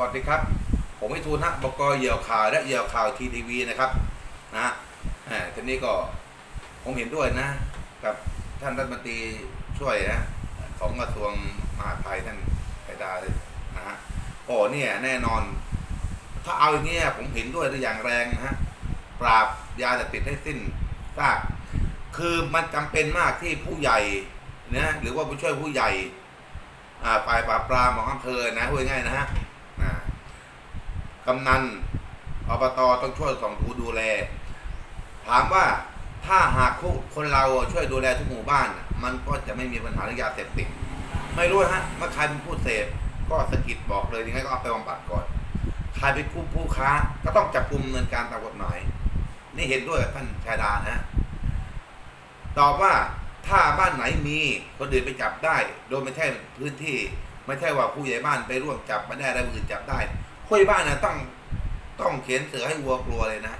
วัสดีครับ ผมวิทูลนะบกเหยี่ยวข่าวและเหยี่ยวข่าวทีทีวีนะครับนะแหมทีนี้ก็ผมเห็นด้วยนะ กับท่านรัฐมนตรีช่วยนะของกระทรวงมหาดไทยท่านไพดานะฮะโอ้เนี่ยแน่นอน ถ้าเอาอย่างเงี้ยผมเห็นด้วยอย่างแรงนะฮะปราบยาเสพติดให้สิ้นซากคือมันจำเป็นมากที่ผู้ใหญ่นะหรือว่าผู้ช่วยผู้ใหญ่ฝ่ายปราบปรามของอำเภอนะพูดง่ายนะฮะำนันอบตต้องช่วยส่องดูดูแล ถามว่าถ้าหากคนเราช่วยดูแลทุกหมู่บ้าน มันก็จะไม่มีปัญหาเรื่องยาเสพติดไม่รู้ฮะเมื่อใครเป็นผู้เสพก็สะกิดบอกเลยยังไงก็เอาไปบำบัดก่อนใครเป็นผู้ผู้ค้า ก็ต้องจับกลุ่มดำเนินการตามกฎหมาย นี่เห็นด้วยกับท่านชายดานะฮะตอบว่าถ้าบ้านไหนมีคนอื่นไปจับได้ โดยไม่ใช่พื้นที่ ไม่ใช่ว่าผู้ใหญ่บ้านไปร่วมจับมาได้แล้วอื่นจับได้ ผู้ใหญ่บ้านนะต้องต้องเขียนเสือให้วัวกลัวเลยนะ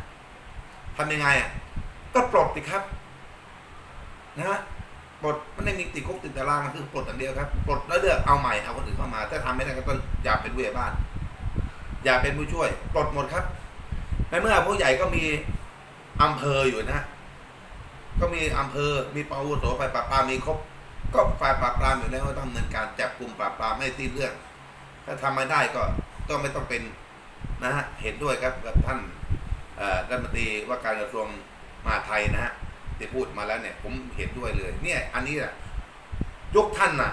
ทำยังไงอะก็ปลดสิครับ นะฮะปลดไม่ได้มีติดคุกติดตารางคือปลดอย่างเดียวครับปลดแล้วเลือกเอาใหม่เอาคนอื่นเข้ามาถ้าทำไม่ได้ก็ต้องอย่าเป็นผู้ใหญ่บ้าน อย่าเป็นผู้ช่วย ปลดหมดครับในเมื่อผู้ใหญ่ก็มีอำเภออยู่นะ ก็มีอำเภอมีปาวุโสฝ่ายปราบปรามมีครบ ก็ฝ่ายปราบปรามอยู่แล้วต้องดำเนินการจับกลุ่มปราบปรามไม่สิ้นเรื่อง ถ้าทำไม่ได้ก็ ก็ไม่ต้องเป็นนะฮะเห็นด้วยครับกับท่านรัฐมนตรีว่าการกระทรวงมหาดไทยนะฮะที่พูดมาแล้วเนี่ย ผมเห็นด้วยเลย เนี่ย อันนี้แหละยกท่านน่ะ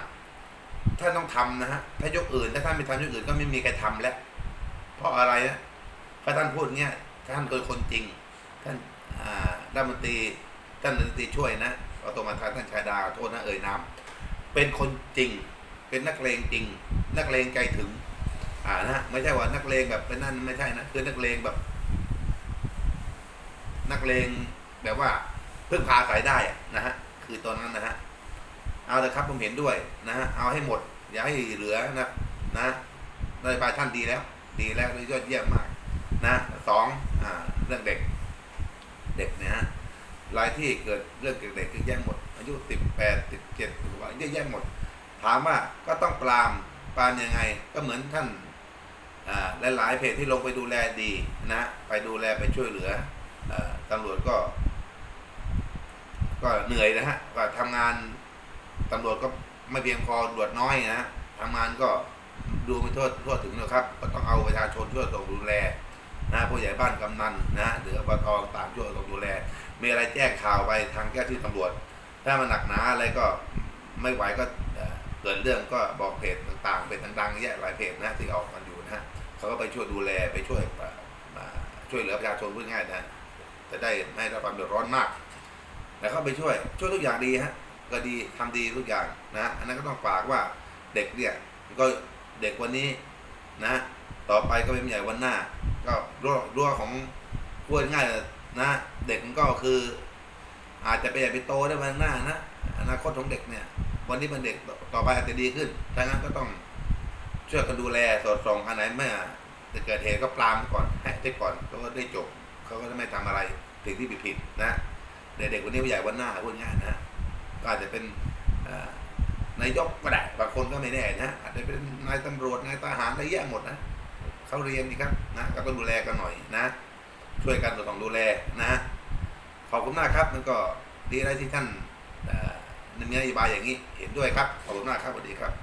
ท่านต้องทำนะฮะถ้ายกอื่นถ้าท่านไม่ทำยกอื่นก็ไม่มีใครทำแล้ว เพราะอะไรนะพราะท่านพูดเงี้ยท่านคือคนจริง ท่านรัฐมนตรีท่านรัฐมนตรีช่วยนะเอาตัวมาทานท่านชายดาโทษนะเอ่ยนามเป็นคนจริง เป็นนักเลงจริง นักเลงใจถึง อ่านะฮะไม่ใช่ว่านักเลงแบบเป็นนั่นไม่ใช่นะคือนักเลงแบบ นักเลงแบบว่าเพึ่งพาสายได้นะฮะคือตอนนั้นนะฮะเอาเลยครับผมเห็นด้วยนะฮะเอาให้หมด อย่าให้เหลือนะนะนโยบายท่านดีแล้ว ดีแล้วยอดเยี่ยมมาก นะสองอ่าเรื่องเด็ก เด็กเนี่ยฮะรายที่เกิดเรื่องเกิดเด็กคือแย่งหมด อายุสิบแปดสิบเจ็ดสิบกว่าเยอะแยะหมด ถามว่าก็ต้องปรามปรามยังไง ก็เหมือนท่าน อ่าหลายๆเพจที่ลงไปดูแลดีนะไปดูแลไปช่วยเหลืออตำรวจก็ ก็เหนื่อยนะฮะก็ทำงานตำรวจก็ไม่เพียงพอตรวจน้อยนะทำงานก็ดูไม่ทั่วทั่วถึงนะครับ ก็ต้องเอาประชาชนช่วยส่งดูแลนะผู้ใหญ่บ้านกำนันนะหรืออบตต่างๆช่วยส่งดูแล มีอะไรแจ้งข่าวไปทางเจ้ที่ตำรวจ ถ้ามันหนักหนาอะไรก็ไม่ไหวก็เกิดเรื่องก็บอกเพจต่างๆ เป็นดังๆแยะหลายเพจนะที่ออกกันอยู่นะฮะ เขาก็ไปช่วยดูแลไปช่วยมาช่วยเหลือประชาชนพูดง่ายนะจะได้ไม่ได้รับความเดือดร้อนมากแต่เขาไปช่วย ช่วยทุกอย่างดีฮะก็ดีทำดีทุกอย่างนะ อันนั้นก็ต้องฝากว่าเด็กเนี่ยก็เด็กวันนี้นะ ต่อไปก็เป็นใหญ่วันหน้า ก็รั้วรั้วของพูดง่ายนะเด็กมันก็คือ อาจจะไปใหญ่ไปโตได้วันหน้านะอนาคตของเด็กเนี่ย วันนี้เป็นเด็กต่อไปอาจจะดีขึ้นดังนั้นก็ต้อง ช่วยกันดูแลสอดส่องอันไหนเมื่อจะเกิดเหตุก็ปรามก่อนให้ได้ก่อนเขาก็ได้จบเขาก็จะไม่ทำอะไรสิ่งที่ผิดๆนะเด็กๆวันนี้ผู้ใหญ่วันหน้าพูดง่ายนะก็อาจจะเป็นนายกก็ได้บางคนก็ไม่แน่นะอาจจะเป็นนายตำรวจนายทหารอะไรเยอะหมดนะเขาเรียนดีครับนะก็ต้องดูแลกันหน่อยนะ ช่วยกันต้องดูแลนะขอบคุณมากครับมันก็ดีอะไรที่ท่านเอ่อมีนโยบายอย่างนี้เห็นด้วยครับขอบคุณมากครับสวัสดีครับ